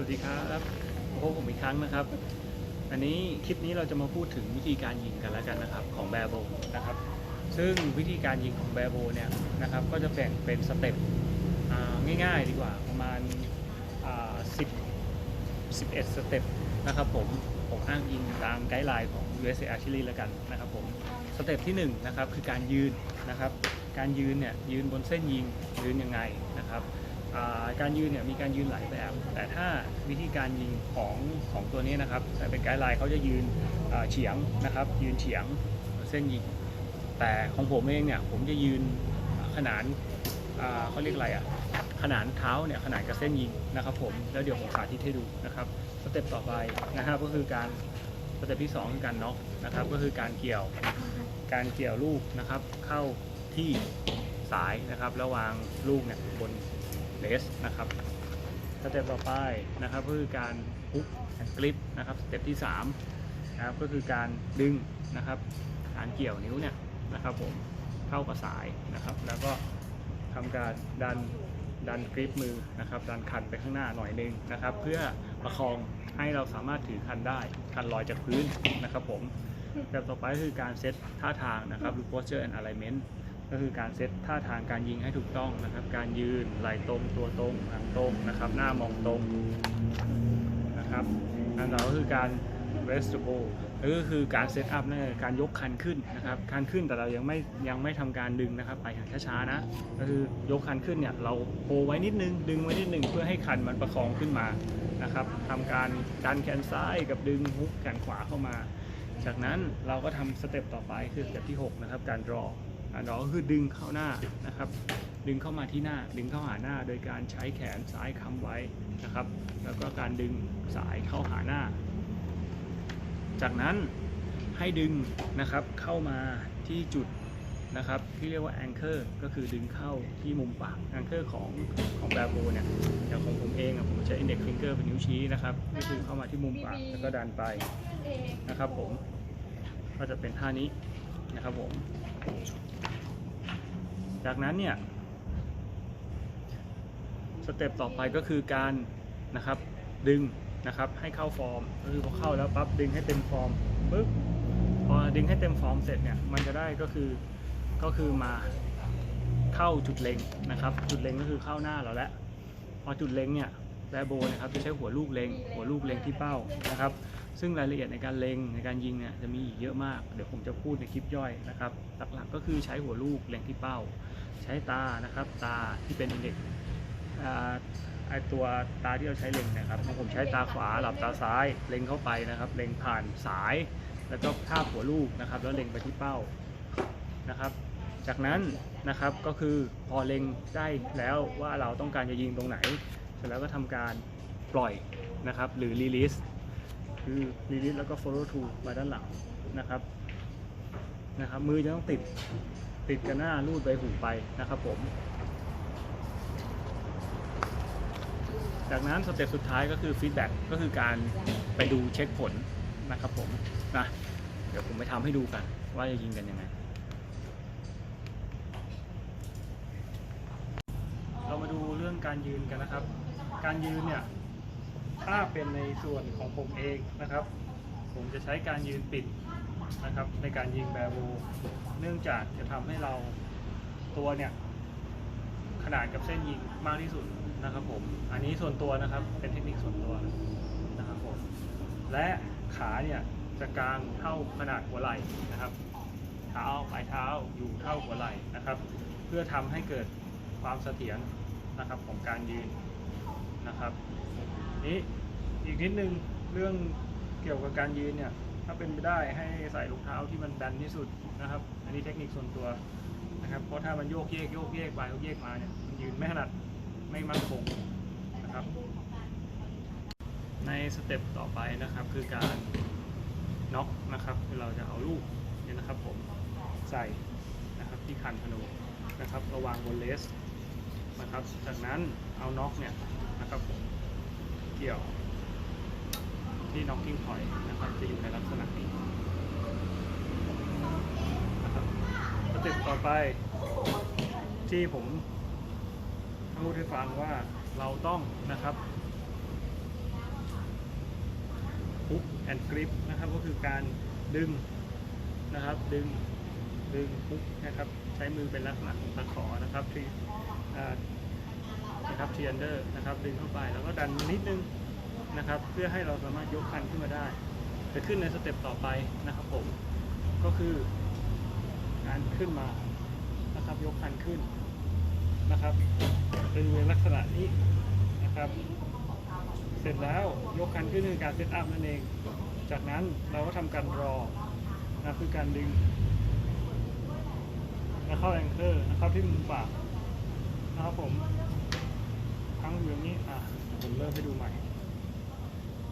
วัสดีครับพบผมอีกครั้งนะครับ อันนี้คลิปนี้เราจะมาพูดถึงวิธีการยิงกันแล้วกันนะครับของแบโบนะครับ ซึ่งวิธีการยิงของแบโบเนี่ยนะครับก็จะแบ่งเป็นสเต็ปง่ายๆ ดีกว่าประมาณอ่า10 11 สเต็ปนะครับผมผมอ้างอิงตามไกด์ไลน์ของ USA Archery แล้วกันนะครับผมสเต็ปที่1นะครับคือการยืนนะครับ การยืนเนี่ยยืนบนเส้นยิงยืนยังไงนะครับ การยืนเนี่ยมีการยืนหลายแบบ แต่ถ้าวิธีการยิงของของตัวนี้นะครับแต่เป็นไกด์ไลน์เขาจะยืนเฉียงนะครับ ยืนเฉียงเส้นยิง แต่ของผมเองเนี่ยผมจะยืนขนานเขาเรียกอะไรอะขนานเท้าเนี่ยขนานกับเส้นยิงนะครับ ผมแล้วเดี๋ยวผมสาธิตให้ดูนะครับสเต็ปต่อไปนะครับก็คือการสเต็ปที่สองคือการน็อกนะครับ ก็คือการเกี่ยวการเกี่ยวลูกนะครับ เข้าที่สายนะครับแล้ววางลูกเนี่ยบน เลสนะครับสเต็ปต่อไปนะครับก็คือการฮุกแอนกริปนะครับสเต็ปที่3นะครับก็คือการดึงนะครับการเกี่ยวนิ้วเนี่ยนะครับผมเข้ากับสายนะครับ แล้วก็ทำการดันดันกริปมือนะครับดันคันไปข้างหน้าหน่อยนึงนะครับ เพื่อประคองให้เราสามารถถือคันได้คันลอยจากพื้นนะครับผมสเต็ปต่อไปคือการเซตท่าทางนะครับหรือ posture and alignment ก็คือการเซตท่าทางการยิงให้ถูกต้องนะครับ การยืนไหลตรงตัวตรงหลังตรงนะครับ หน้ามองตรงนะครับอันต่อก็คือการ rest the ball ก็คือการเซตอัพนั่นการยกคันขึ้นนะครับ คันขึ้นแต่เรายังไม่ยังไม่ทำการดึงนะครับ ไปอย่างช้าๆนะ ก็คือยกคันขึ้นเนี่ยเราโฮไว้นิดนึง ดึงไว้นิดนึงเพื่อให้คันมันประคองขึ้นมานะครับทำการดันแขนซ้ายกับดึงฮุกแขนขวาเข้ามา จากนั้นเราก็ทำสเต็ปต่อไปคือสเต็ปที่ 6 นะครับ การ draw การ draw ก็คือดึงเข้าหน้านะครับ ดึงเข้ามาที่หน้า ดึงเข้าหาหน้า โดยการใช้แขนซ้ายค้ำไว้นะครับ แล้วก็การดึงสายเข้าหาหน้า จากนั้นให้ดึงนะครับเข้ามาที่จุดนะครับที่เรียกว่า anchor ก็คือดึงเข้าที่มุมปาก anchor ของของแบบโบเนี่ยอย่างของผมเองอะผมใช้ index finger เป็นนิ้วชี้นะครับก็คือเข้ามาที่มุมปากแล้วก็ดันไปนะครับผมก็จะเป็นท่านี้นะครับผม จากนั้นเนี่ยสเต็ปต่อไปก็คือการนะครับดึงนะครับให้เข้าฟอร์มก็คือพอเข้าแล้วปั๊บดึงให้เต็มฟอร์มปึ๊บพอดึงให้เต็มฟอร์มเสร็จเนี่ยมันจะได้ก็คือก็คือมาเข้าจุดเล็งนะครับ จุดเล็งก็คือเข้าหน้าเราแล้วพอจุดเล็งเนี่ยแบโบนะครับจะใช้หัวลูกเล็ง หัวลูกเล็งที่เป้านะครับ ซึ่งรายละเอียดในการเล็งในการยิงเนี่ยจะมีอีกเยอะมาก เดี๋ยวผมจะพูดในคลิปย่อยนะครับ หลักๆก็คือใช้หัวลูกเล็งที่เป้า ใช้ตานะครับ ตาที่เป็นอินเด็กไอตัวตาที่เราใช้เล็งนะครับของผมใช้ตาขวาหลับตาซ้ายเล็งเข้าไปนะครับ เล็งผ่านสาย แล้วก็ทาหัวลูกนะครับ แล้วเล็งไปที่เป้านะครับ จากนั้นนะครับก็คือพอเล็งได้แล้วว่าเราต้องการจะยิงตรงไหน เสร็จแล้วก็ทำการปล่อยนะครับ หรือ release คือ release แล้วก็ follow through มาด้านหลังนะครับนะครับ มือจะต้องติดติดกับหน้าลูดใบหูไปนะครับผม จากนั้นสเต็ปสุดท้ายก็คือ feedback ก็คือการไปดูเช็คผลนะครับผมนะเดี๋ยวผมไปทำให้ดูกัน ว่าจะยิงกันยังไง เรามาดูเรื่องการยืนกันนะครับ การยืนเนี่ย ถ้าเป็นในส่วนของผมเองนะครับ ผมจะใช้การยืนปิดนะครับ ในการยิงแบโบเนื่องจากจะทำให้เราตัวเนี่ย ขนาดกับเส้นยิงมากที่สุดนะครับผม อันนี้ส่วนตัวนะครับเป็นเทคนิคส่วนตัวนะครับผมและขาเนี่ยจะกางเท่าขนาดหัวไหล่นะครับ เท้าปลายเท้าอยู่เท่าหัวไหล่นะครับ เพื่อทำให้เกิดความเสถียรนะครับของการยืน นะครับนี้อีกนิดนึงเรื่องเกี่ยวกับการยืนเนี่ยถ้าเป็นไปได้ให้ใส่รองเท้าที่มันแบนที่สุดนะครับ อันนี้เทคนิคส่วนตัวนะครับ เพราะถ้ามันโยกเยกโยกเยกไปโยกเยกมาเนี่ยมันยืนไม่ถนัดไม่มั่นคงนะครับ ในสเต็ปต่อไปนะครับคือการน็อกนะครับคือเราจะเอาลูกเนี่ยนะครับผมใส่นะครับที่คันธนูนะครับระวางบนเลสนะครับ จากนั้นเอาน็อกเนี่ย นะครับผมเกี่ยวที่ knocking point นะครับจะอยู่ในลักษณะนี้นะครับสเต็ปต่อไป ที่ผมพูดให้ฟังว่าเราต้องนะครับฮุกแอนกริปนะครับก็คือการดึงนะครับดึงดึงฮุกนะครับใช้มือเป็นลักษณะของตะขอนะครับที่อ่า นะครับเทีอันเดอร์นะครับดึงเข้าไปแล้วก็ดันนิดนึงนะครับเพื่อให้เราสามารถยกคันขึ้นมาได้ จะขึ้นในสเต็ปต่อไปนะครับผมก็คือการขึ้นมานะครับยกคันขึ้นนะครับ เป็นในลักษณะนี้นะครับ เสร็จแล้วยกคันขึ้นคือการเซตอัพนั่นเอง จากนั้นเราก็ทำการรอนะคือการดึงแล้วเข้าแองเกอร์นะครับที่มุมปากนะครับผม ทั้งอย่างนี้อะผมเริ่มให้ดูใหม่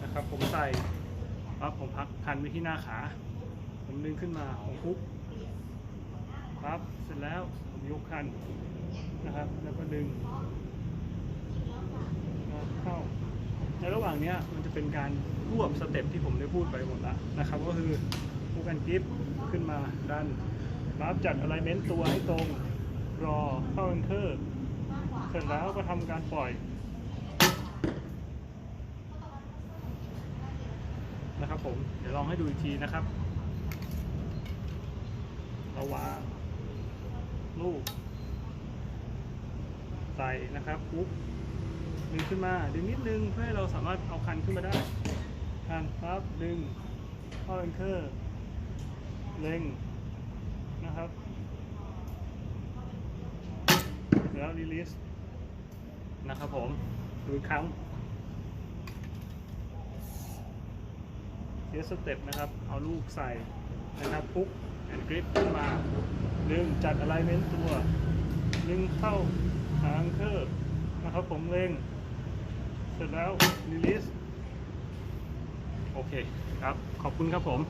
นะครับ ผมใส่ปั๊บผมพักคันไว้ที่หน้าขา ผมดึงขึ้นมาผมคุกปั๊บเสร็จแล้วผมยกคันนะครับ แล้วก็ดึงเข้าในระหว่างนี้มันจะเป็นการรวบสเต็ปที่ผมได้พูดไปหมดแล้วนะครับ ก็คือพูกันกิฟขึ้นมาดันรับจัดอะไรเมนต์ตัวให้ตรงรอเข้าเอนเตอร์ เสร็จแล้วก็ทำการปล่อยนะครับผม เดี๋ยวลองให้ดูอีกทีนะครับ เราวางลูก ใส่นะครับปุ๊บดึงขึ้นมา ดึงนิดนึงเพื่อให้เราสามารถเอาคันขึ้นมาได้ คันปั๊บดึงเข้าแองเกอร์ เล็งนะครับ แล้วรีลิส นะครับผมดูอีกครั้งเยสเต็ปนะครับ เอาลูกใส่นะครับปุ๊บแอนกริปขึ้นมาดึงจัดอะไรเมนต์ตัวดึงเข้าหางเกอร์นะครับผมเล็งเสร็จแล้วรีลิสโอเคครับ ขอบคุณครับผม